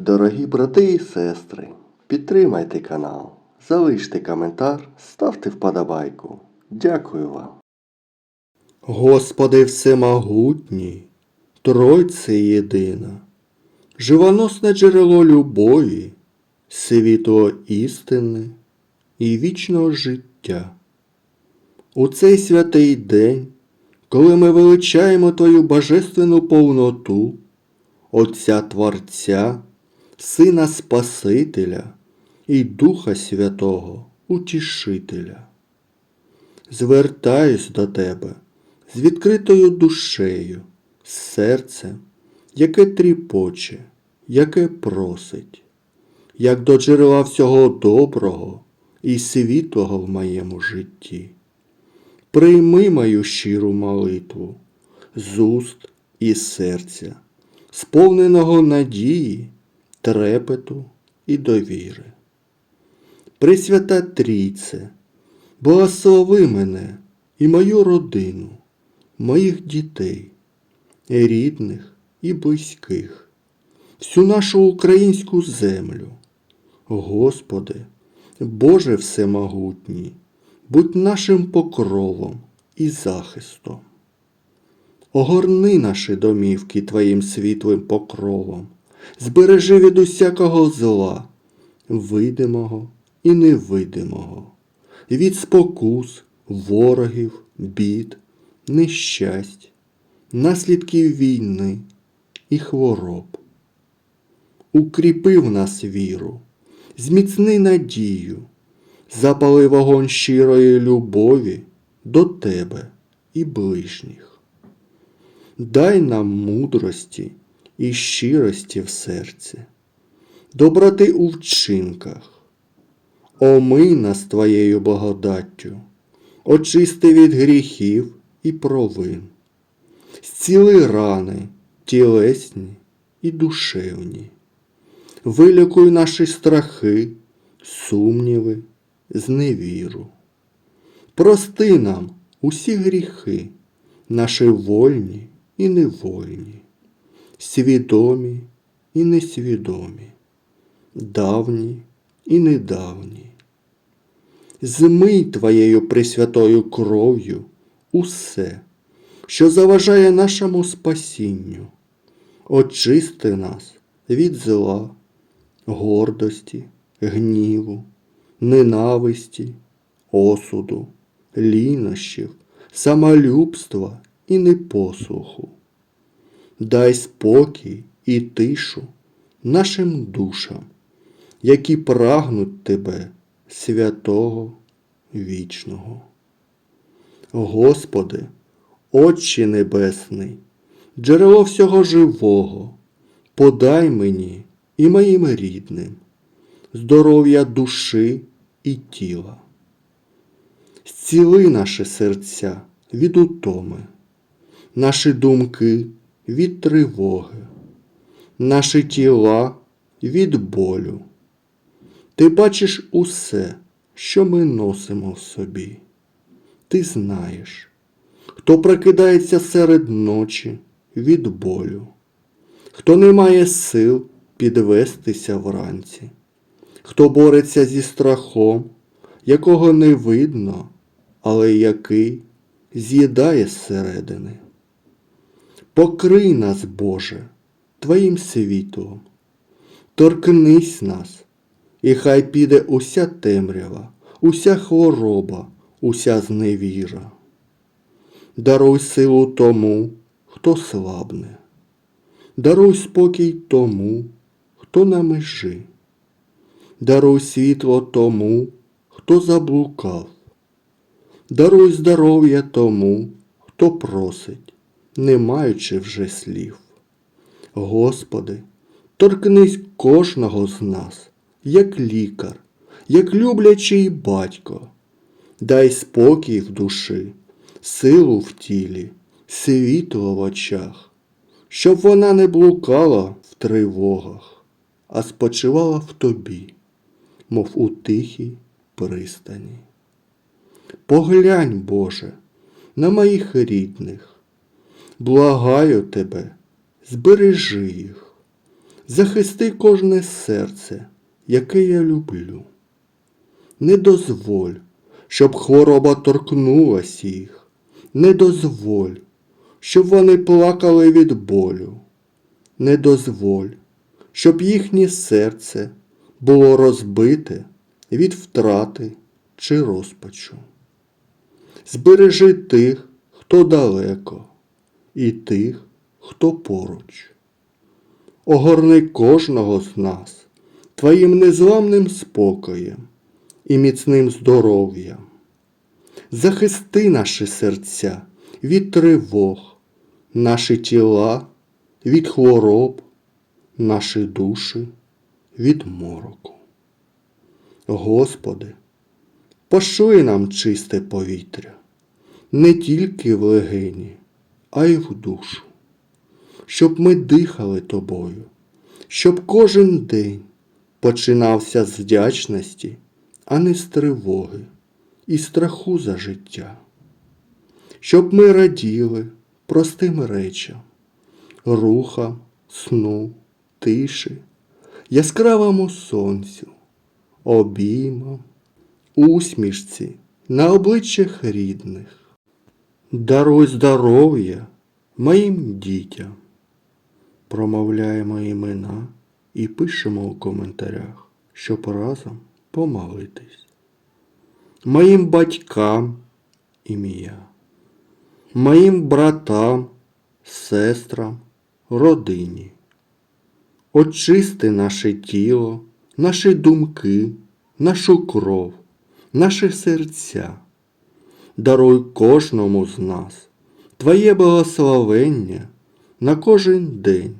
Дорогі брати і сестри, підтримайте канал, залиште коментар, ставте вподобайку. Дякую вам. Господи всемогутній, Тройце єдина, живоносне джерело любові, світло істини і вічного життя. У цей святий день, коли ми величаємо Твою божественну повноту, Отця Творця, Сина Спасителя і Духа Святого, Утішителя. Звертаюсь до Тебе з відкритою душею, з серцем, яке тріпоче, яке просить, як до джерела всього доброго і світлого в моєму житті. Прийми мою щиру молитву з уст і серця, сповненого надії, трепету і довіри. Пресвята Трійце, благослови мене і мою родину, моїх дітей, рідних і близьких, всю нашу українську землю. Господи, Боже Всемогутній, будь нашим покровом і захистом. Огорни наші домівки Твоїм світлим покровом, збережи від усякого зла, видимого і невидимого, від спокус, ворогів, бід, нещасть, наслідків війни і хвороб. Укріпи в нас віру, зміцни надію, запали вогонь щирої любові до Тебе і ближніх. Дай нам мудрості і щирості в серці, доброти у вчинках, омий нас Твоєю благодаттю, очисти від гріхів і провин, зціли рани тілесні і душевні, вилікуй наші страхи, сумніви, зневіру. Прости нам усі гріхи, наші вольні і невольні, свідомі і несвідомі, давні і недавні. Змий Твоєю пресвятою кров'ю усе, що заважає нашому спасінню, очисти нас від зла, гордості, гніву, ненависті, осуду, лінощів, самолюбства і непослуху. Дай спокій і тишу нашим душам, які прагнуть Тебе, святого вічного. Господи, Отче Небесний, джерело всього живого, подай мені і моїм рідним здоров'я душі і тіла. Зціли наші серця від утоми, наші думки від тривоги, наші тіла від болю. Ти бачиш усе, що ми носимо в собі. Ти знаєш, хто прокидається серед ночі від болю, хто не має сил підвестися вранці, хто бореться зі страхом, якого не видно, але який з'їдає зсередини. Покрий нас, Боже, Твоїм світлом, торкнись нас, і хай піде уся темрява, уся хвороба, уся зневіра. Даруй силу тому, хто слабне, даруй спокій тому, хто на межі, даруй світло тому, хто заблукав, даруй здоров'я тому, хто просить, не маючи вже слів. Господи, торкнись кожного з нас, як лікар, як люблячий батько, дай спокій в душі, силу в тілі, світло в очах, щоб вона не блукала в тривогах, а спочивала в тобі, мов у тихій пристані. Поглянь, Боже, на моїх рідних, благаю тебе, збережи їх, захисти кожне серце, яке я люблю. Не дозволь, щоб хвороба торкнулась їх, не дозволь, щоб вони плакали від болю, не дозволь, щоб їхнє серце було розбите від втрати чи розпачу. Збережи тих, хто далеко, і тих, хто поруч. Огорни кожного з нас твоїм незламним спокоєм і міцним здоров'ям. Захисти наші серця від тривог, наші тіла від хвороб, наші душі від мороку. Господи, пошли нам чисте повітря, не тільки в легені, а й в душу, щоб ми дихали тобою, щоб кожен день починався з вдячності, а не з тривоги і страху за життя, щоб ми раділи простим речам, рухам, сну, тиші, яскравому сонцю, обіймам, усмішці на обличчях рідних. Даруй здоров'я моїм дітям. Промовляємо імена і пишемо у коментарях, щоб разом помолитись. Моїм батькам ім'я, моїм братам, сестрам, родині. Очисти наше тіло, наші думки, нашу кров, наші серця. Даруй кожному з нас Твоє благословення на кожен день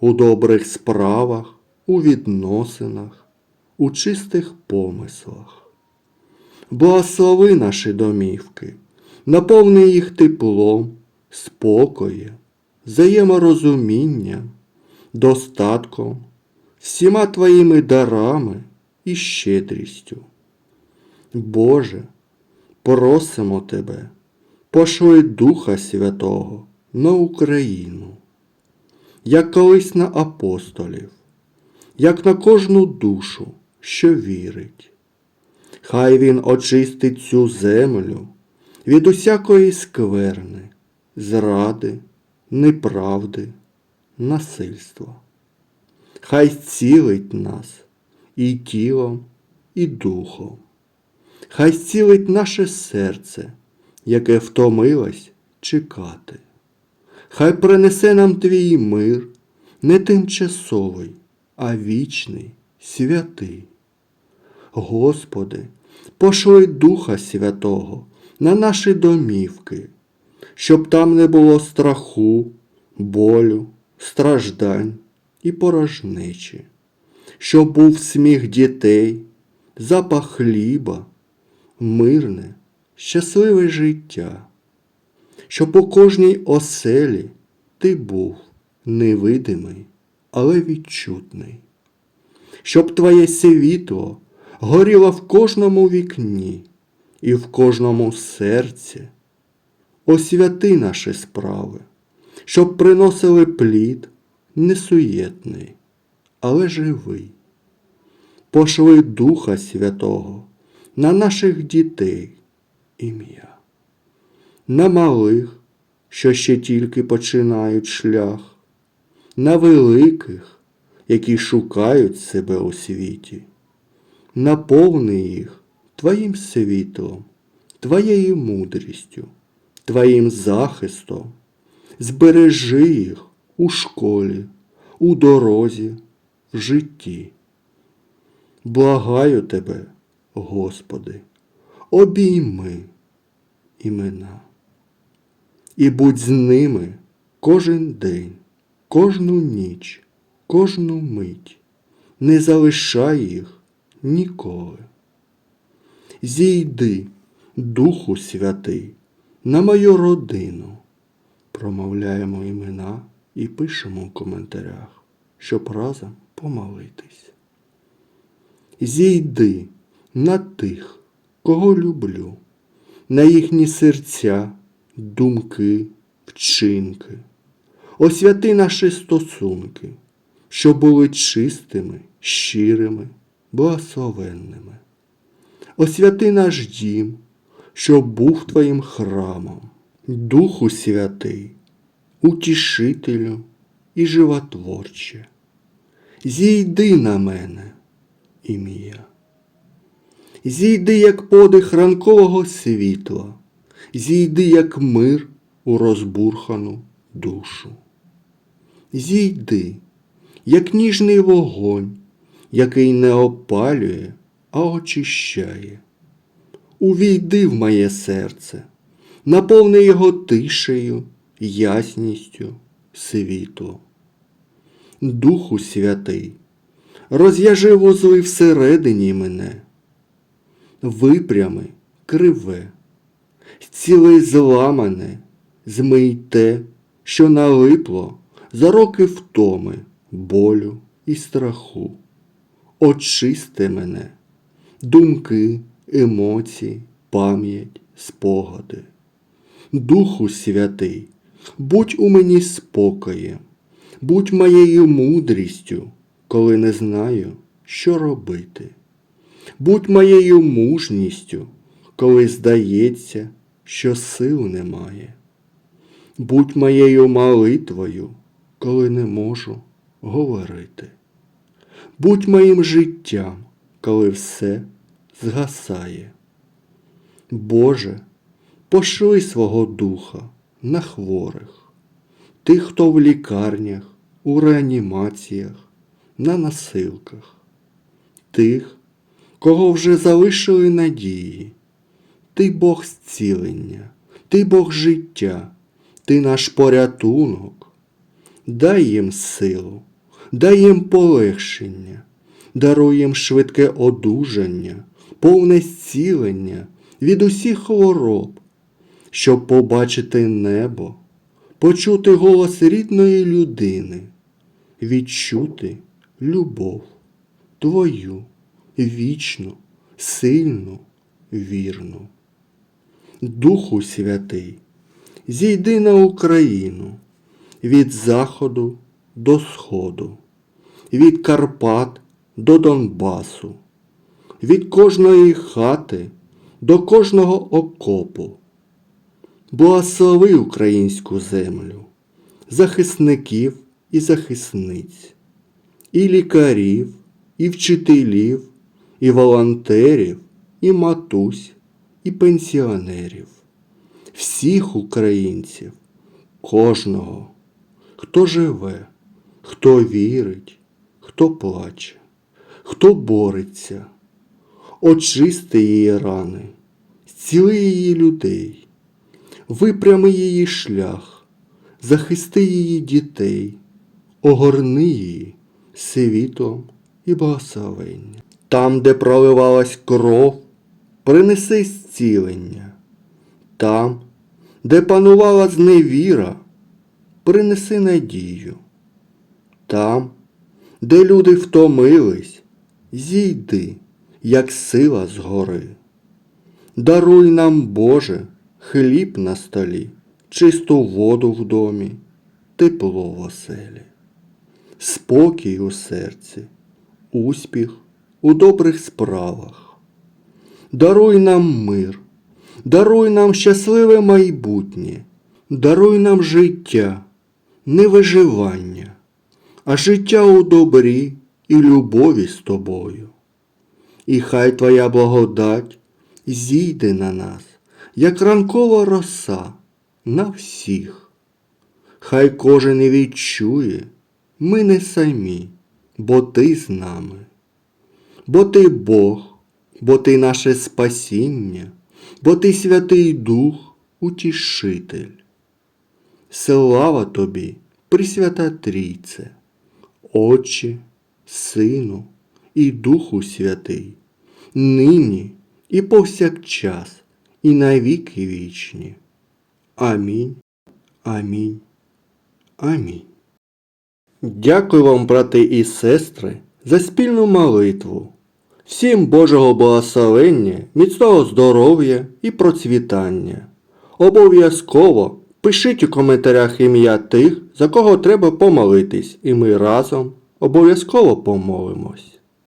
у добрих справах, у відносинах, у чистих помислах. Благослови наші домівки, наповни їх теплом, спокоєм, взаєморозумінням, достатком, всіма твоїми дарами і щедрістю. Боже, просимо Тебе, пошли Духа Святого на Україну, як колись на апостолів, як на кожну душу, що вірить. Хай Він очистить цю землю від усякої скверни, зради, неправди, насильства. Хай зцілить нас і тілом, і духом. Хай зцілить наше серце, яке втомилось чекати. Хай принесе нам твій мир, не тимчасовий, а вічний, святий. Господи, пошли Духа Святого на наші домівки, щоб там не було страху, болю, страждань і порожнечі, щоб був сміх дітей, запах хліба, мирне, щасливе життя, щоб у кожній оселі ти був невидимий, але відчутний, щоб твоє світло горіло в кожному вікні і в кожному серці. Освяти наші справи, щоб приносили плід несуєтний, але живий. Пошли Духа Святого на наших дітей ім'я, на малих, що ще тільки починають шлях, на великих, які шукають себе у світі, наповни їх Твоїм світлом, Твоєю мудрістю, Твоїм захистом, збережи їх у школі, у дорозі, в житті. Благаю тебе, Господи, обійми імена. І будь з ними кожен день, кожну ніч, кожну мить, не залишай їх ніколи. Зійди, Духу Святий, на мою родину. Промовляємо імена і пишемо в коментарях, щоб разом помолитись. Зійди на тих, кого люблю, на їхні серця, думки, вчинки. Освяти наші стосунки, щоб були чистими, щирими, благословенними. Освяти наш дім, щоб був Твоїм храмом, Духу Святий, утішителю і животворче. Зійди на мене, ім'я. Зійди, як подих ранкового світла, зійди, як мир у розбурхану душу. Зійди, як ніжний вогонь, який не опалює, а очищає. Увійди в моє серце, наповни його тишею, ясністю, світлом. Духу Святий, розв'яжи вузли всередині мене, випрями криве, зціли зламане, змий те, що налипло за роки втоми, болю і страху. Очисти мене, думки, емоції, пам'ять, спогади. Духу Святий, будь у мені спокоєм, будь моєю мудрістю, коли не знаю, що робити. Будь моєю мужністю, коли здається, що сил немає. Будь моєю молитвою, коли не можу говорити. Будь моїм життям, коли все згасає. Боже, пошли свого духа на хворих, тих, хто в лікарнях, у реанімаціях, на носилках, тих, кого вже залишили надії. Ти Бог зцілення, ти Бог життя, ти наш порятунок. Дай їм силу, дай їм полегшення, даруй їм швидке одужання, повне зцілення від усіх хвороб, щоб побачити небо, почути голос рідної людини, відчути любов Твою вічну, сильну, вірну. Духу Святий, зійди на Україну від заходу до сходу, від Карпат до Донбасу, від кожної хати до кожного окопу. Благослови українську землю, захисників і захисниць, і лікарів, і вчителів, і волонтерів, і матусь, і пенсіонерів, всіх українців, кожного, хто живе, хто вірить, хто плаче, хто бореться, очисти її рани, зціли її людей, випрями її шлях, захисти її дітей, огорни її світом і благословення. Там, де проливалась кров, принеси зцілення. Там, де панувала зневіра, принеси надію. Там, де люди втомились, зійди, як сила згори. Даруй нам, Боже, хліб на столі, чисту воду в домі, тепло в оселі, спокій у серці, успіх у добрих справах. Даруй нам мир, даруй нам щасливе майбутнє, даруй нам життя, не виживання, а життя у добрі і любові з тобою. І хай Твоя благодать зійде на нас, як ранкова роса на всіх. Хай кожен і відчує, ми не самі, бо Ти з нами. Бо Ти Бог, бо Ти наше спасіння, бо Ти Святий Дух, Утішитель. Слава Тобі, Пресвята Трійце, Отче, Сину і Духу Святий, нині і повсякчас, і навіки вічні. Амінь, амінь, амінь. Дякую вам, брати і сестри, за спільну молитву. Всім Божого благословення, міцного здоров'я і процвітання. Обов'язково пишіть у коментарях ім'я тих, за кого треба помолитись, і ми разом Обов'язково помолимось.